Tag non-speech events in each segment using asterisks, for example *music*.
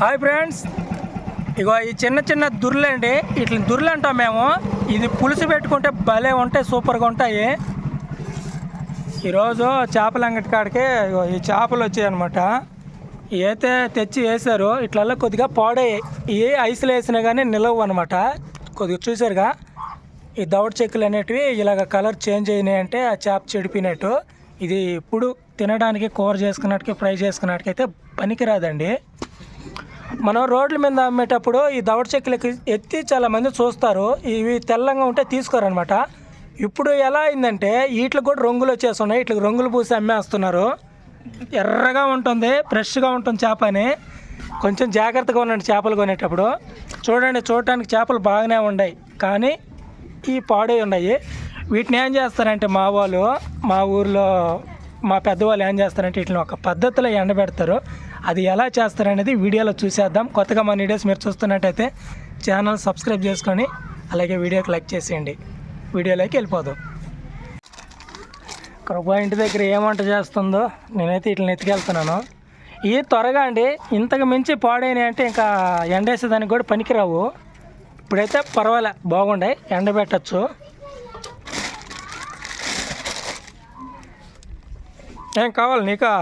Hi friends. ఇగో ఈ చిన్న చిన్న దుర్లండి ఇట్లా దుర్లు అంటాం మేము. ఇది పులుసు పెట్టుకుంటే భలే ఉంటాయి సూపర్గా ఉంటాయి. ఈరోజు చేపల అంగటి కాడికి ఇగో ఈ చేపలు వచ్చాయి అనమాట అయితే తెచ్చి వేశారు ఇట్లల్లో కొద్దిగా పాడయ్యాయి ఏ ఐస్లో వేసినా కానీ నిలవు అనమాట కొద్దిగా చూసారుగా ఈ దవడ చెక్కులు అనేటివి ఇలాగ కలర్ చేంజ్ అయినాయి అంటే ఆ చేప చెడిపోయినట్టు. ఇది ఇప్పుడు తినడానికి కూర చేసుకున్నట్టుకి ఫ్రై చేసుకున్నట్టుకైతే పనికిరాదండి. మనం రోడ్ల మీద అమ్మేటప్పుడు ఈ దవడ చెక్కులకి ఎత్తి చాలా మంది చూస్తారు. ఇవి తెల్లంగా ఉంటే తీసుకోరనమాట ఇప్పుడు ఎలా అయిందంటే వీటికి కూడా రంగులు వచ్చేస్తున్నాయి వీటికి రంగులు పూసి అమ్మేస్తున్నారు. ఎర్రగా ఉంటుంది ఫ్రెష్గా ఉంటుంది చేప అని. కొంచెం జాగ్రత్తగా ఉండండి చేపలు కొనేటప్పుడు. చూడండి చూడటానికి చేపలు బాగానే ఉన్నాయి. కానీ ఈ పాడై ఉన్నాయి. వీటిని ఏం చేస్తారంటే మా వాళ్ళు మా ఊర్లో మా పెద్దవాళ్ళు ఏం చేస్తారంటే వీటిని ఒక పద్ధతిలో ఎండబెడతారు. అది ఎలా చేస్తారనేది వీడియోలో చూసేద్దాం. కొత్తగా మన వీడియోస్ మీరు చూస్తున్నట్టయితే ఛానల్ సబ్స్క్రైబ్ చేసుకొని అలాగే వీడియోకి లైక్ చేసేయండి. వీడియోలోకి వెళ్ళిపోదాం. కృపా ఇంటి దగ్గర ఏమంట వంట చేస్తుందో నేనైతే వీటిని ఎత్తుకెళ్తున్నాను. ఇవి త్వరగా అండి ఇంతకు మించి పాడైనాయి అంటే ఇంకా ఎండేసేదానికి కూడా పనికిరావు. ఇప్పుడైతే పర్వాలే బాగుండే ఎండబెట్టచ్చు. ఏం కావాలి నీకా?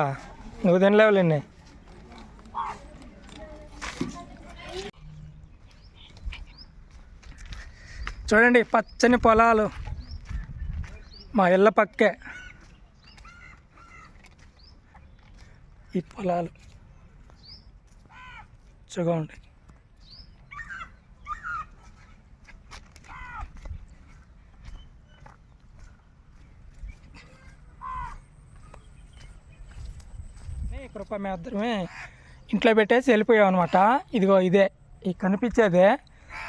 నువ్వు తినలేవులేండి చూడండి పచ్చని పొలాలు. మా ఇళ్ళ పక్కే. ఈ పొలాలు. చుగా ఉంటాయి కృప మేద్దరమే ఇంట్లో పెట్టేసి వెళ్ళిపోయాం అనమాట ఇదిగో ఇదే. ఈ కనిపించేదే.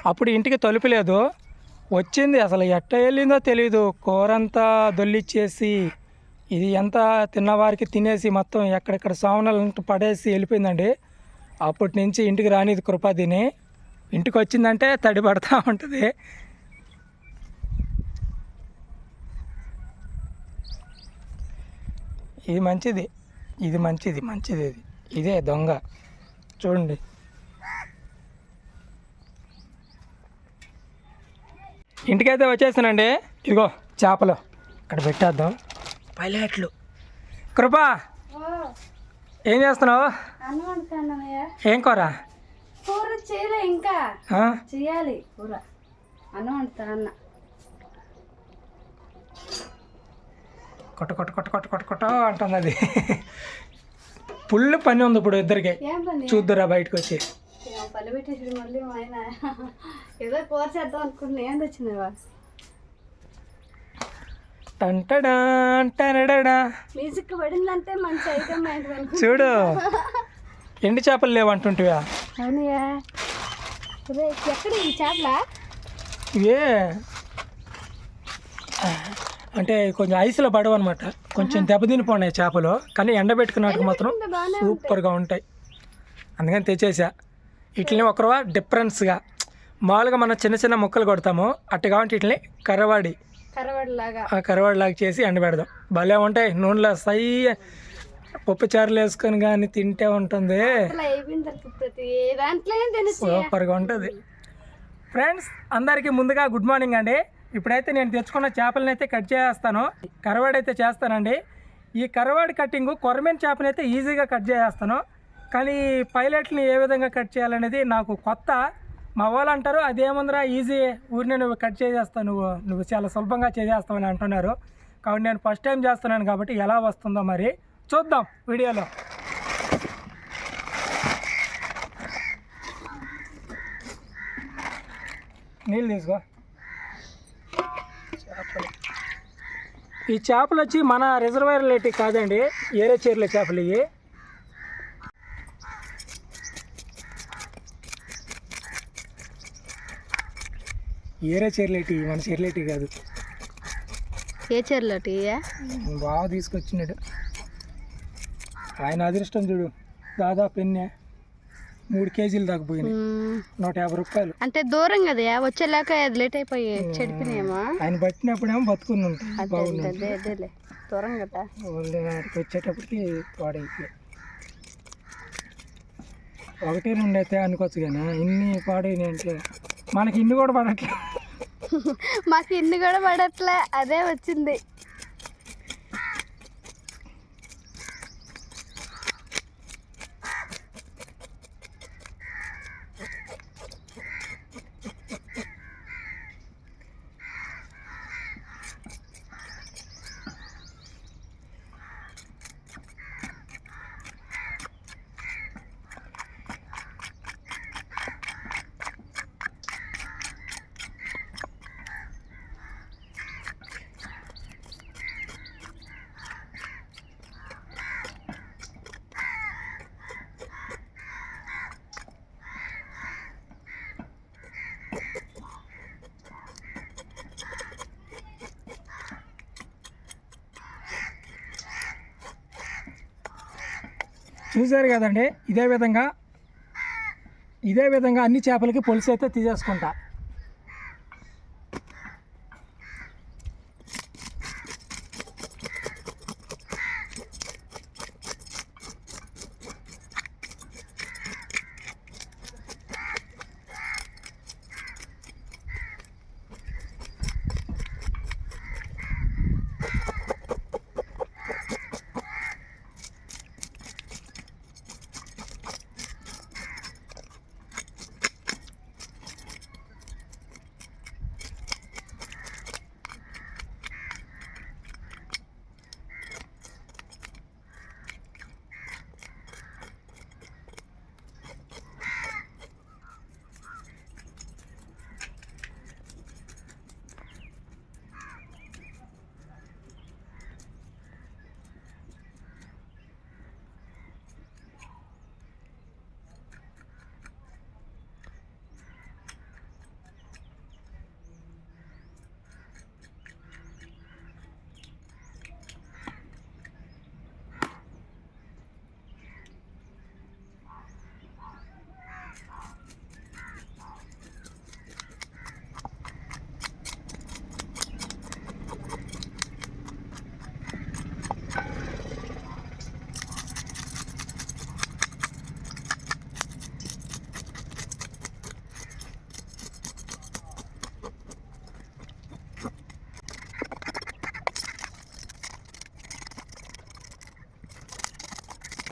అప్పుడు ఇంటికి తలుపు లేదు. వచ్చింది. అసలు ఎట్ట వెళ్ళిందో తెలియదు కూర అంతా దొల్లిచ్చేసి ఇది ఎంత తిన్నవారికి తినేసి మొత్తం ఎక్కడెక్కడ సావనలు పడేసి వెళ్ళిపోయిందండి. అప్పటి నుంచి ఇంటికి రానిది కృపాదిని. తిని ఇంటికి వచ్చిందంటే తడి పడతా ఉంటుంది. ఇది మంచిది. ఇది మంచిది. మంచిది ఇది. ఇదే దొంగ. చూడండి. ఇంటికైతే వచ్చేసానండి ఇదిగో చేపలు. ఇక్కడ పెట్టేద్దాం. పైలట్లు. కృపా ఏం చేస్తున్నావు? ఏం కూర? కూర చేయలే ఇంకా. ఆ? చేయాలి కూర. అన్నం అన్న. కొట్ట కొట్ట కొట్ట కొట్ట కొట్ట కొట్ట అంటుంది అది *laughs* ఫుల్ పని ఉంది ఇప్పుడు ఇద్దరికి. చూద్దురా బయటకు వచ్చి పళ్ళు పెట్టేసి మళ్ళీ మా ఆయన. ఏదో కూర చేద్దాం అనుకుంటున్నా. ఏం తెచ్చినావా మ్యూజిక్ పడిందంటే మంచి ఐటమ్ చూడు. ఎండి చేపలు లేవంటుంటివా అవునయ్యా. ఎక్కడ ఈ చేపల? ఇవే. అంటే కొంచెం ఐస్లో పడవు అనమాట కొంచెం దెబ్బతినిపోయినాయి చేపలు. కానీ ఎండబెట్టుకున్నట్టు మాత్రం సూపర్గా ఉంటాయి. అందుకని తెచ్చేసా. వీటిని ఒకరవా డిఫరెన్స్గా. మామూలుగా మనం చిన్న చిన్న ముక్కలు కొడతాము అట్టు కాబట్టి వీటిని కర్రవాడి. కరవడిలాగా ఆ కర్రవాడిలాగా చేసి ఎండబెడదాం. భలే ఉంటాయి నూనెలో సై పప్పు చారులు వేసుకొని కానీ తింటే ఉంటుంది. సూపర్గా ఉంటుంది. ఫ్రెండ్స్ అందరికీ ముందుగా గుడ్ మార్నింగ్ అండి. ఇప్పుడైతే నేను తెచ్చుకున్న చేపలను అయితే కట్ చేస్తాను. కరవాడి అయితే చేస్తానండి. ఈ కరవాడి కట్టింగ్ కొరమేన్ చేపని అయితే ఈజీగా కట్ చేసేస్తాను. కానీ పైలట్ని ఏ విధంగా కట్ చేయాలనేది నాకు కొత్త. మా వాళ్ళు అంటారు అదేముందిరా ఈజీ. ఊరినే నువ్వు కట్ చేసేస్తావు నువ్వు నువ్వు చాలా సులభంగా చేసేస్తావు అని అంటున్నారు. కాబట్టి నేను ఫస్ట్ టైం చేస్తున్నాను కాబట్టి ఎలా వస్తుందో మరి చూద్దాం వీడియోలో. నీళ్ళు తీసుకో. చేపలు ఈ చేపలు వచ్చి మన రిజర్వాయర్ లేటి కాదండి ఏరే చీరల చేపలు ఇవి. ఏరే చీరలేటి? మన చీరలేటి కాదు. ఏ చీరలోటి బాగా తీసుకొచ్చినాడు. ఆయన అదృష్టం చూడు. దాదాపు ఎన్నే? మూడు కేజీలు దాకా పోయినాయి. నూట యాభై రూపాయలు. అంటే దూరం కదా వచ్చేలాక లేట్ అయిపోయి చెడిపినాయేమో ఆయన పట్టినప్పుడేమో బతుకుని ఉంటాయి దూరం కదా. వచ్చేటప్పటికి పాడైపోయాయి. ఒకటి రెండు అయితే అనుకోవచ్చు కానీ ఇన్ని పాడైనాయి అంటే మనకి ఇన్ని కూడా పడట్లేదు మాకు ఇన్ని కూడా పడట్లే. అదే వచ్చింది. చూశారు కదండి? ఇదే విధంగా ఇదే విధంగా అన్ని చేపలకి పొలిసి అయితే తీసేసుకుంటా.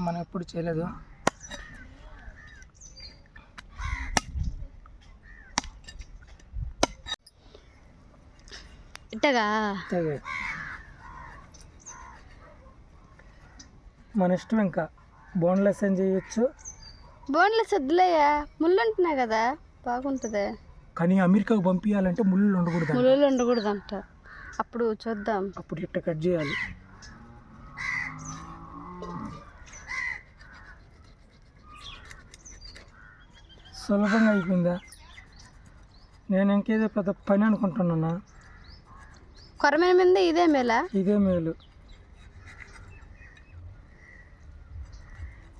మనం ఎప్పుడు చేయలేదు. ఇట్టగా. మన ఇష్టం ఇంకా. బోన్లెస్ అని చేయొచ్చు? బోన్లెస్ వద్దులేయా ముళ్ళు ఉంటున్నాయి కదా. బాగుంటుంది. కానీ అమెరికాకు పంపించాలంటే ముళ్ళు ఉండకూడదు ముళ్ళు ఉండకూడదు అంట అప్పుడు చూద్దాం. అప్పుడు ఇట్ట కట్ చేయాలి. సులభంగా అయిపోయిందా? నేను ఇంకేదో పెద్ద పని అనుకుంటున్నానా? కొరమైన మీద ఇదే మేలా ఇదే మేలు.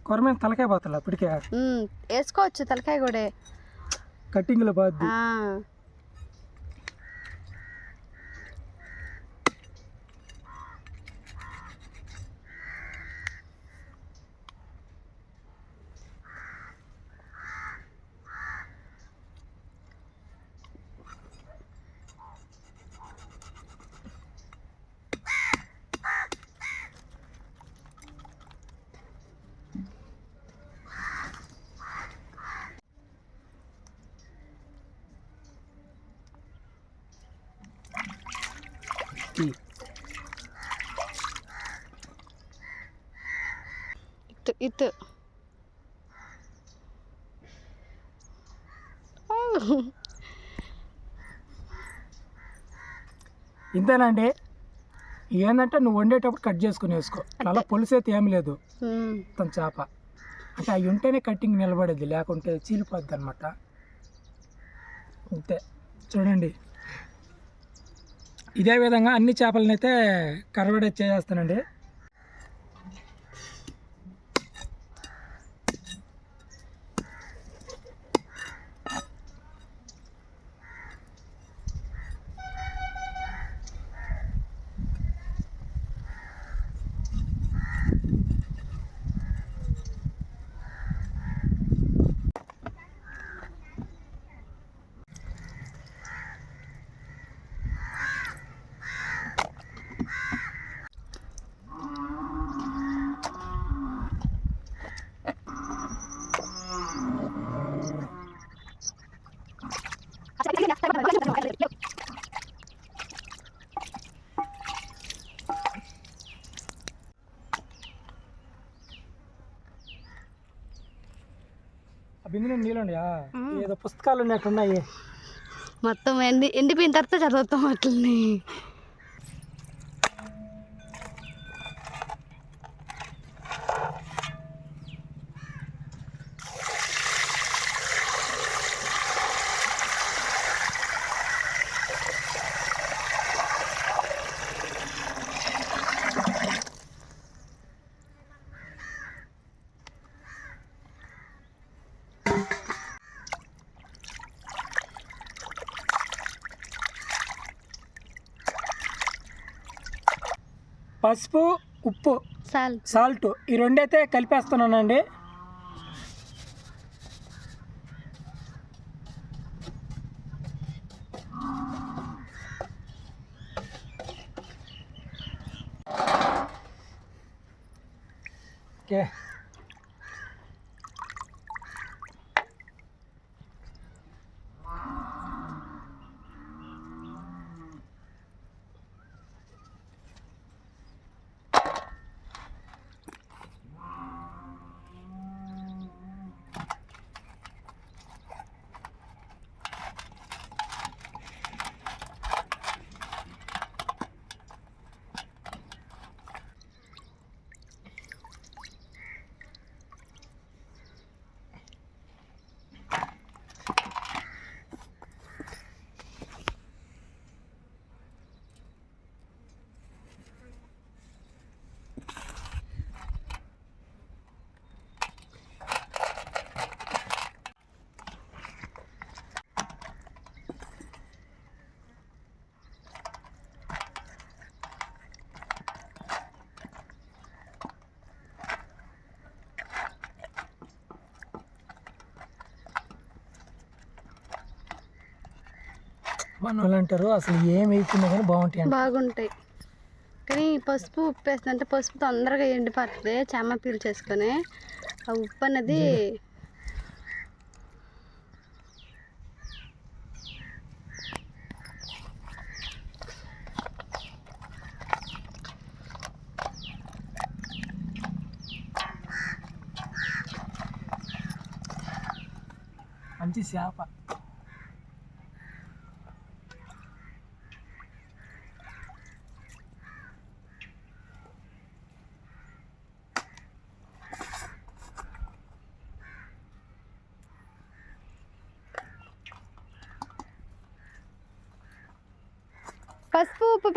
కొరమైన తలకాయ పోతలే అప్పటికే ఉమ్, వేసుకోవచ్చు తలకాయ కూడా. కట్టింగ్లో బాద్ది ఆ, ఈ. ఇత్తు ఇంతేనండి. ఏంటంటే నువ్వు వండేటప్పుడు కట్ చేసుకుని వేసుకో. అలా పులుసు అయితే ఏమి లేదు. మొత్తం చేప. అంటే అవి ఉంటేనే కట్టింగ్ నిలబడేది లేకుంటే చీలిపోద్ది అనమాట అంతే చూడండి. ఇదే విధంగా అన్ని చేపలను అయితే కరవడే చేసేస్తానండి. నీళ్ళు ఏదో పుస్తకాలు ఉన్నట్టున్నాయి. మొత్తం ఎండి ఎండిపోయిన తర్వాత చదువుతాం అట్లని. పసుపు ఉప్పు చాలు సాల్ట్. ఈ రెండైతే కలిపేస్తున్నానండి ఓకే వాళ్ళు అంటారు అసలు ఏం వేయకుండా కానీ బాగుంటాయి అంట బాగుంటాయి. కానీ పసుపు ఉప్పు వేస్తుందంటే పసుపు తొందరగా ఎండిపోతుంది. చెమ్మ పీల్ చేసుకొని ఆ ఉప్పు అనేది మంచి చేప.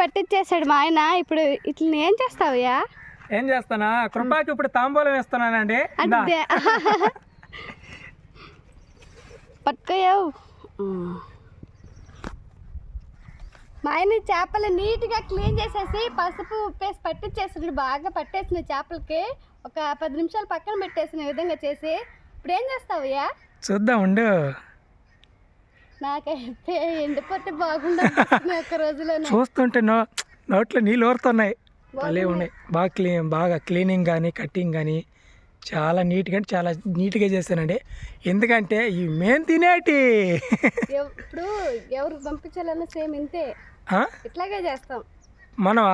పెట్టించేసాడు మా ఆయన. ఇప్పుడు ఇట్లా ఏం చేస్తావయ్యా? ఏం చేస్తానా? కృపాకి ఇప్పుడు తాంబూలం వేస్తున్నానండి. అదే *laughs* పట్టుకోయావు మా ఆయన చేపలు నీట్గా క్లీన్ చేసేసి పసుపు ఉప్పేసి పట్టించేసాడు బాగా పట్టేసిన చేపలకి. ఒక పది నిమిషాలు పక్కన పెట్టేసిన విధంగా చేసి. ఇప్పుడు ఏం చేస్తావయ్యా? చూద్దాం ఉండు. నాకైతే ఎండిపోతే బాగుండదు. చూస్తుంటే నో నోట్లో నీళ్ళు ఊరుతున్నాయి. భలే ఉన్నాయి. బాగా క్లీన్ బాగా క్లీనింగ్ కానీ కట్టింగ్ కానీ చాలా నీట్గా చాలా నీట్గా చేశానండి. ఎందుకంటే ఈ మేము తినేటి. ఇప్పుడు ఎవరు పంపించాలన్నా సేమ్ ఇంతే? ఇట్లాగే చేస్తాం. మనం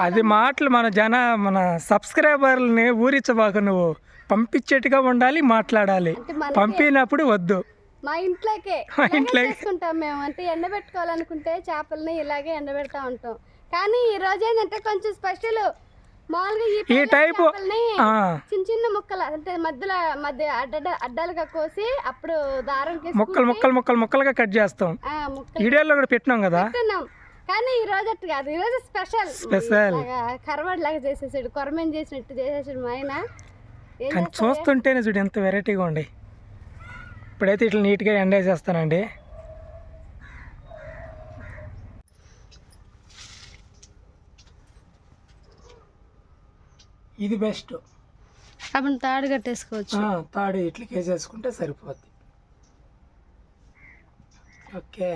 అది మాటలు మన జన మన సబ్స్క్రైబర్లని ఊరించబాక నువ్వు పంపించేట్టుగా ఉండాలి మాట్లాడాలి. పంపినప్పుడు వద్దు. మా ఇంట్లోకే. మా ఇంట్లోకే. చేసుకుంటాం మేము. అంటే ఎండబెట్టుకోవాలనుకుంటే చేపలని ఇలాగే ఎండబెడతా ఉంటాం. కానీ ఈ రోజు ఏంటంటే కొంచెం స్పెషల్ మామూలుగా ఈ టైపు చేపల్ని ఆ, చిన్న చిన్న ముక్కలు అంటే మధ్యలో మధ్య అడ్డ అడ్డాలుగా కోసి అప్పుడు దారం ముక్కలు ముక్కలు ముక్కలు ముక్కలుగా కట్ చేస్తాం. ఆ, ముక్కలు. వీడియోలో కూడా పెట్టినాం కదా? కానీ ఈ రోజు అట్టు కాదు. ఈ రోజు స్పెషల్. స్పెషల్. కరవాడు లాగా చేసేసాడు. కొరమేం చేసినట్టు చేసేసాడు మా ఆయన. ఏం కానీ చూస్తుంటేనే చూడు ఎంత వెరైటీగా ఉండే. ఇప్పుడైతే ఇట్లా నీట్గా ఎండ్ చేస్తానండి ఇది బెస్ట్ అప్పుడు తాడు కట్టేసుకోవచ్చు. తాడు ఇట్లా వేసేసుకుంటే సరిపోద్ది. ఓకే.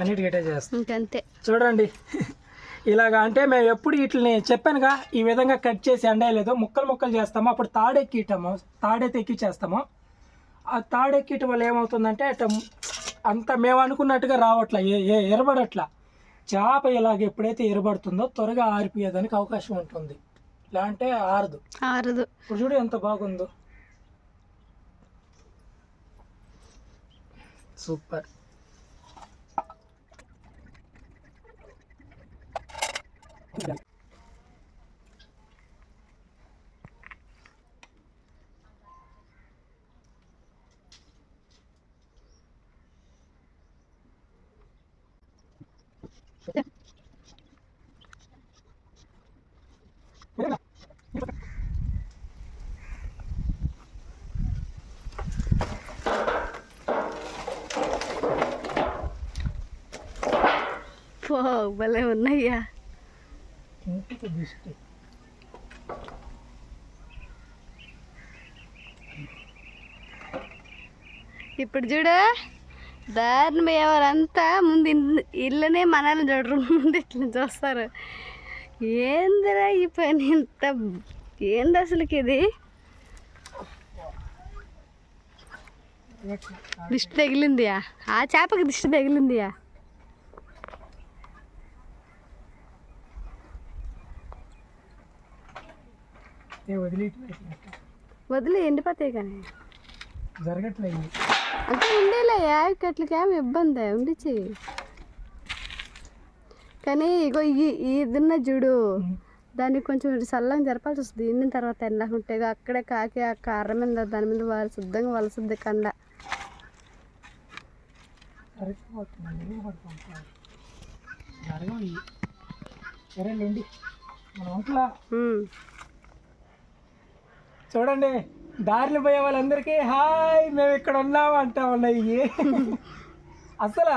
అన్నిటికీ ఇటే చేస్తాం. ఇంకంతే. చూడండి. ఇలాగా అంటే మేము ఎప్పుడు వీటిని చెప్పానుగా ఈ విధంగా కట్ చేసి ఎండేయలేదు. ముక్కలు ముక్కలు చేస్తాము. అప్పుడు తాడెక్కిటాము తాడైతే ఎక్కిచ్చేస్తాము. ఆ తాడెక్కిట వల్ల ఏమవుతుందంటే అట్ట అంత మేము అనుకున్నట్టుగా రావట్లా ఏ- ఏ ఎరబడట్లా. చేప ఇలాగ ఎప్పుడైతే ఎరబడుతుందో త్వరగా ఆరిపోయేదానికి అవకాశం ఉంటుంది. ఇలా అంటే ఆరదు. ఆరదు. ఇప్పుడు చూడు ఎంత బాగుందో. సూపర్. పో భలే ఉన్నాయ్యా. ఇప్పుడు చూడు. దారిని పోయేవారంతా ముందు ఇల్లునే మనల్ని చూడరు. ముందు ఇట్లా చూస్తారు. ఏందిరా ఈ పని ఇంత ఏంది అసలుకి ఇది? దిష్టి తగిలిందియా? ఆ చేపకి దిష్టి తగిలిందియా? వదిలే ఎండిపోతాయి కానీ. జరగట్లేదు. అంటే ఉండేలే యాకెట్లకి ఏమి ఇబ్బంది ఉండిచి కానీ ఇగో ఈ ఇదిన్న చూడు దానికి కొంచెం చల్లంగా జరపాల్సి వస్తుంది. ఎండిన తర్వాత ఎండకు ఉంటే ఇగో అక్కడే కాకి ఆ కర్ర మీద దాని మీద వాళ్ళు శుద్ధంగా వలసద్ది కండ. చూడండి. దారిని పోయే వాళ్ళందరికీ హాయ్ మేము ఇక్కడ ఉన్నాం అంటా ఉన్నాయి. అసలు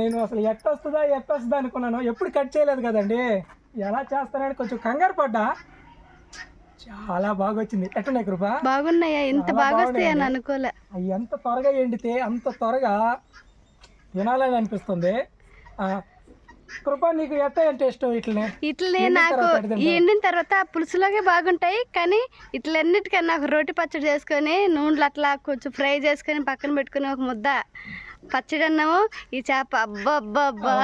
నేను అసలు ఎట్ట వస్తుందా ఎట్ట వస్తుందా అనుకున్నాను. ఎప్పుడు కట్ చేయలేదు కదండి. ఎలా చేస్తానని కొంచెం కంగారు పడ్డా. చాలా బాగా వచ్చింది ఎట్టున్నాయి కృప? బాగున్నాయా? ఇంత చాలా బాగా వస్తాయి అని బాగున్నాయండి. అనుకోలే. ఎంత త్వరగా ఎండితే అంత త్వరగా తినాలని అనిపిస్తుంది. కృప నీకు ఎట్ట అంటే ఇష్టం ఇట్లనే? నాకు? ఎండిన తర్వాత ఆ పులుసులోకే బాగుంటాయి కానీ ఇట్లన్నిటికన్నా నాకు రోటి పచ్చడి చేసుకొని నూనెలు అట్లా కొంచెం ఫ్రై చేసుకొని పక్కన పెట్టుకుని ఒక ముద్ద పచ్చడి అన్నాము ఈ చేప అబ్బా అబ్బా అబ్బా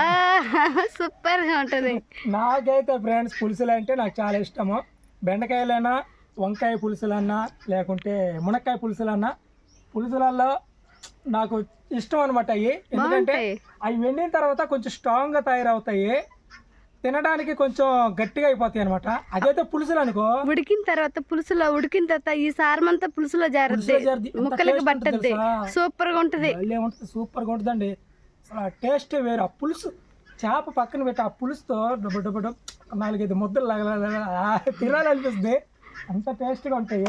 సూపర్గా ఉంటుంది. నాకైతే ఫ్రెండ్స్ పులుసులు అంటే నాకు చాలా ఇష్టము. బెండకాయలైనా వంకాయ పులుసులన్నా లేకుంటే మునక్కాయ పులుసులన్నా పులుసులలో నాకు ఇష్టం అనమాట అవి ఎందుకంటే అవి వెండిన తర్వాత కొంచెం స్ట్రాంగ్గా తయారవుతాయి. తినడానికి కొంచెం గట్టిగా అయిపోతాయి అనమాట అదైతే పులుసులు అనుకో. ఉడికిన తర్వాత పులుసులో ఉడికిన తర్వాత ఈ సారమంతా పులుసులో జారుద్ది. పులుసులో జారుద్ది. ఎంత ముక్కలకి పట్టద్ది? సూపర్గా ఉంటది. ఉంటుంది. సూపర్గా ఉంటుందండి. అసలు ఆ టేస్ట్ వేరు. ఆ పులుసు చేప పక్కన పెట్టి ఆ పులుసుతో డబ్బు డబ్బు నాలుగైదు ముద్దలు లాగా తినాలనిపిస్తుంది. అంత టేస్ట్గా ఉంటాయి.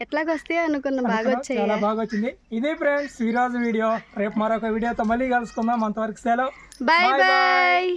ఎట్లాగొస్తాయో అనుకున్నా బాగా చాలా వచ్చాయి బాగా వచ్చింది ఇది ఫ్రెండ్స్ ఈ రోజు వీడియో. రేపు మరొక వీడియోతో మళ్ళీ కలుసుకుందాం. అంతవరకు సెలవు. బాయ్. బాయ్.